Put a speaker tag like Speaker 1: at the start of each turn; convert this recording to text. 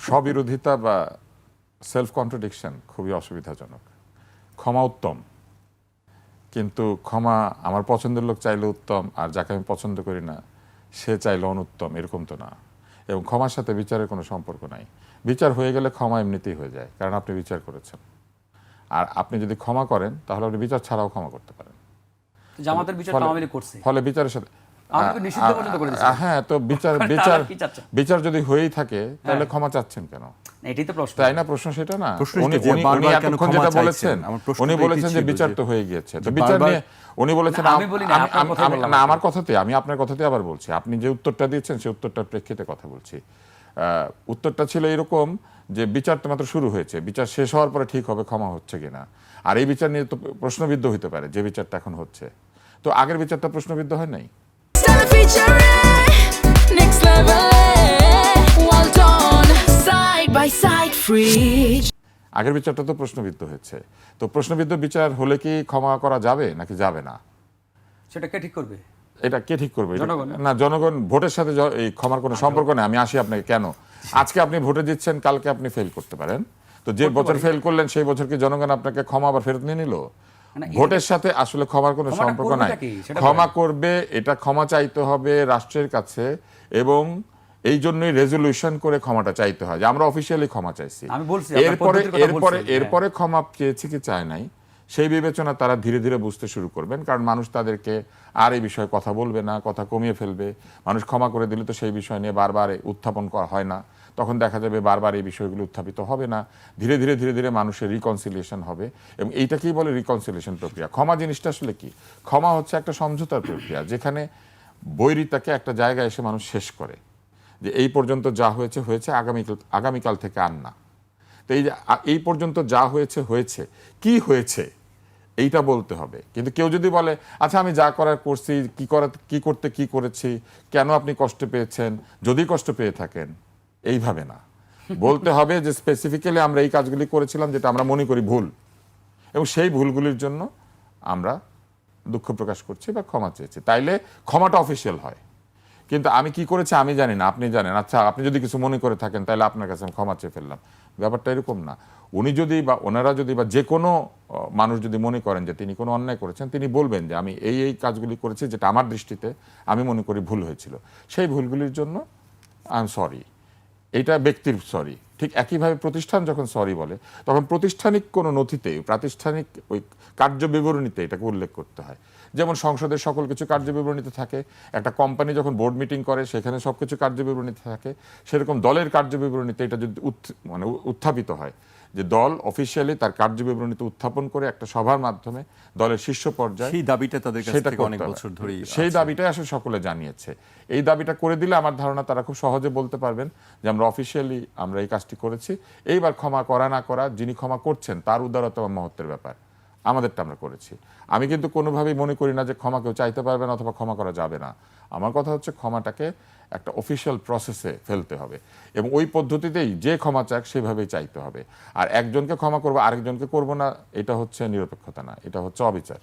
Speaker 1: স্ববিরোধিতা বা self contradiction খুবই অসুবিধাজনক। ক্ষমা উত্তম। কিন্তু ক্ষমা আমার পছন্দের লোক চাইলে উত্তম আর যাকে আমি পছন্দ করি না সে চাইলে অনুত্তম এরকম তো না। এবং ক্ষমার সাথে বিচারের কোনো সম্পর্ক নাই। বিচার হয়ে গেলে ক্ষমা এমনিতেই হয়ে যায় কারণ আপনি বিচার করেছেন। আর আপনি যদি ক্ষমা করেন তাহলে আপনি বিচার ছাড়াও ক্ষমা করতে পারেন।
Speaker 2: জামাতের বিচার
Speaker 1: ফলে বিচারের সাথে হ্যাঁ তো বিচার বিচার বিচার যদি হয়েই থাকে তাহলে
Speaker 2: হ্যাঁ।
Speaker 1: ক্ষমা চাচ্ছেন কেন?
Speaker 2: এটাই তো প্রশ্ন।
Speaker 1: তাই না? প্রশ্ন সেটা না। উনি এতক্ষণ যেটা বলেছেন উনি বলেছেন যে বিচার তো হয়ে গিয়েছে। তো বিচার নিয়ে উনি বলেছেন
Speaker 2: না,
Speaker 1: আমি আমার কথাতে আমি আপনার কথাতে আবার বলছি। আপনি যে উত্তরটা দিয়েছেন সেই উত্তরটার প্রেক্ষিতে কথা বলছি। আহ, উত্তরটা ছিল এরকম যে বিচারটা মাত্র শুরু হয়েছে। বিচার শেষ হওয়ার পরে ঠিক হবে ক্ষমা হচ্ছে কিনা। আর এই বিচার নিয়ে তো প্রশ্নবিদ্ধ হতে পারে যে বিচারটা এখন হচ্ছে। তো আগের বিচারটা প্রশ্নবিদ্ধ হয় নাই? আগের বিচারটা তো প্রশ্নবিদ্ধ হয়েছে। তো প্রশ্নবিদ্ধ বিচার হলে কি ক্ষমা করা যাবে নাকি যাবে না?
Speaker 2: সেটা কে ঠিক করবে?
Speaker 1: এটা কে ঠিক করবে?
Speaker 2: জনগণ।
Speaker 1: না? জনগণ ভোটের সাথে এই ক্ষমার কোনো সম্পর্ক নেই। আমি আসি আপনাকে কেন? আজকে আপনি ভোটে দিচ্ছেন কালকে আপনি ফেল করতে পারেন। তো যে বছর ফেল করলেন সেই বছর কি জনগণ আপনাকে ক্ষমা আবার ফেরত নিয়ে নিল? ভোটের সাথে আসলে ক্ষমার কোনো সম্পর্ক নাই। ক্ষমা করবে এটা ক্ষমা চাইতে হবে রাষ্ট্রের কাছে এবং এই জন্যই রেজলিউশন করে ক্ষমাটা চাইতে হয় যে আমরা অফিসিয়ালি ক্ষমা চাইছি। এরপরে এরপরে
Speaker 2: হ্যাঁ।
Speaker 1: এরপরে ক্ষমা চেয়েছে কি চায় নাই সেই বিবেচনা তারা ধীরে ধীরে বুঝতে শুরু করবেন কারণ মানুষ তাদেরকে আর এই বিষয়ে কথা বলবে না কথা কমিয়ে ফেলবে। মানুষ ক্ষমা করে দিলে তো সেই বিষয় নিয়ে বারবার উত্থাপন করা হয় না। তখন দেখা যাবে বারবার এই বিষয়গুলো উত্থাপিত হবে না। ধীরে ধীরে ধীরে ধীরে মানুষের রিকনসিলিয়েশন হবে এবং এইটাকেই বলে রিকনসিলিয়েশন প্রক্রিয়া। ক্ষমা জিনিসটা আসলে কি? ক্ষমা হচ্ছে একটা সমঝোতার প্রক্রিয়া যেখানে বৈরিতাকে একটা জায়গায় এসে মানুষ শেষ করে যে এই পর্যন্ত যা হয়েছে হয়েছে আগামীকাল আগামীকাল থেকে আর না। তো এই যে এই পর্যন্ত যা হয়েছে হয়েছে, কি হয়েছে এইটা বলতে হবে। কিন্তু কেউ যদি বলে আচ্ছা আমি যা করার করছি, কি করা, কি করতে, কি করেছি, কেন আপনি কষ্ট পেয়েছেন? যদি কষ্ট পেয়ে থাকেন এইভাবে না। বলতে হবে যে স্পেসিফিক্যালি আমরা এই কাজগুলি করেছিলাম যেটা আমরা মনে করি ভুল। এবং সেই ভুলগুলির জন্য আমরা দুঃখ প্রকাশ করছি বা ক্ষমা চেয়েছি। তাইলে ক্ষমাটা অফিসিয়াল হয়। কিন্তু আমি কি করেছি আমি জানি না, আপনি জানেন। আচ্ছা আপনি যদি কিছু মনে করে থাকেন তাহলে আপনার কাছে আমি ক্ষমা চেয়ে ফেললাম। ব্যাপারটা এরকম না। উনি যদি বা ওনারা যদি বা যে কোনো মানুষ যদি মনে করেন যে তিনি কোনো অন্যায় করেছেন, তিনি বলবেন যে আমি এই এই কাজগুলি করেছি যেটা আমার দৃষ্টিতে আমি মনে করি ভুল হয়েছিল। সেই ভুলগুলির জন্য আই এম সরি এটা ব্যক্তির সরি ঠিক একইভাবে প্রতিষ্ঠান যখন সরি বলে তখন প্রতিষ্ঠানিক কোনো নথিতে প্রাতিষ্ঠানিক ওই কার্য বিবরণীতে এটাকে উল্লেখ করতে হয়। যেমন সংসদের সকল কিছু কার্য বিবরণীতে থাকে একটা কোম্পানি যখন বোর্ড মিটিং করে সেখানে সব কিছু কার্য বিবরণীতে থাকে। সেরকম দলের কার্য বিবরণীতে এটা যদি মানে উত্থাপিত হয় যে দল অফিসিয়ালি তার কার্য বিবরণীতে উত্থাপন করে একটা সভার মাধ্যমে দলের শীর্ষ পর্যায়ে
Speaker 3: সেই দাবিটা তাদের কাছ থেকে অনেক বছর ধরে
Speaker 1: সেই। দাবিটাই আসলে সকলে জানিয়েছে। এই দাবিটা করে দিলে আমার ধারণা তারা খুব সহজে বলতে পারবেন যে আমরা অফিসিয়ালি আমরা এই কাজটি করেছি। এইবার ক্ষমা করা না করা, যিনি ক্ষমা করছেন, তার উদারতা বা মহত্বের ব্যাপার। আমাদেরটা আমরা করেছি। আমি কিন্তু কোনোভাবেই মনে করি না যে ক্ষমা কেউ চাইতে পারবে না অথবা ক্ষমা করা যাবে না। আমার কথা হচ্ছে ক্ষমাটাকে একটা অফিসিয়াল প্রসেসে ফেলতে হবে এবং ওই পদ্ধতিতেই যে ক্ষমা চাক সেভাবেই চাইতে হবে। আর একজনকে ক্ষমা করব, আরেকজনকে করব না, এটা হচ্ছে নিরপেক্ষতা না, এটা হচ্ছে অবিচার।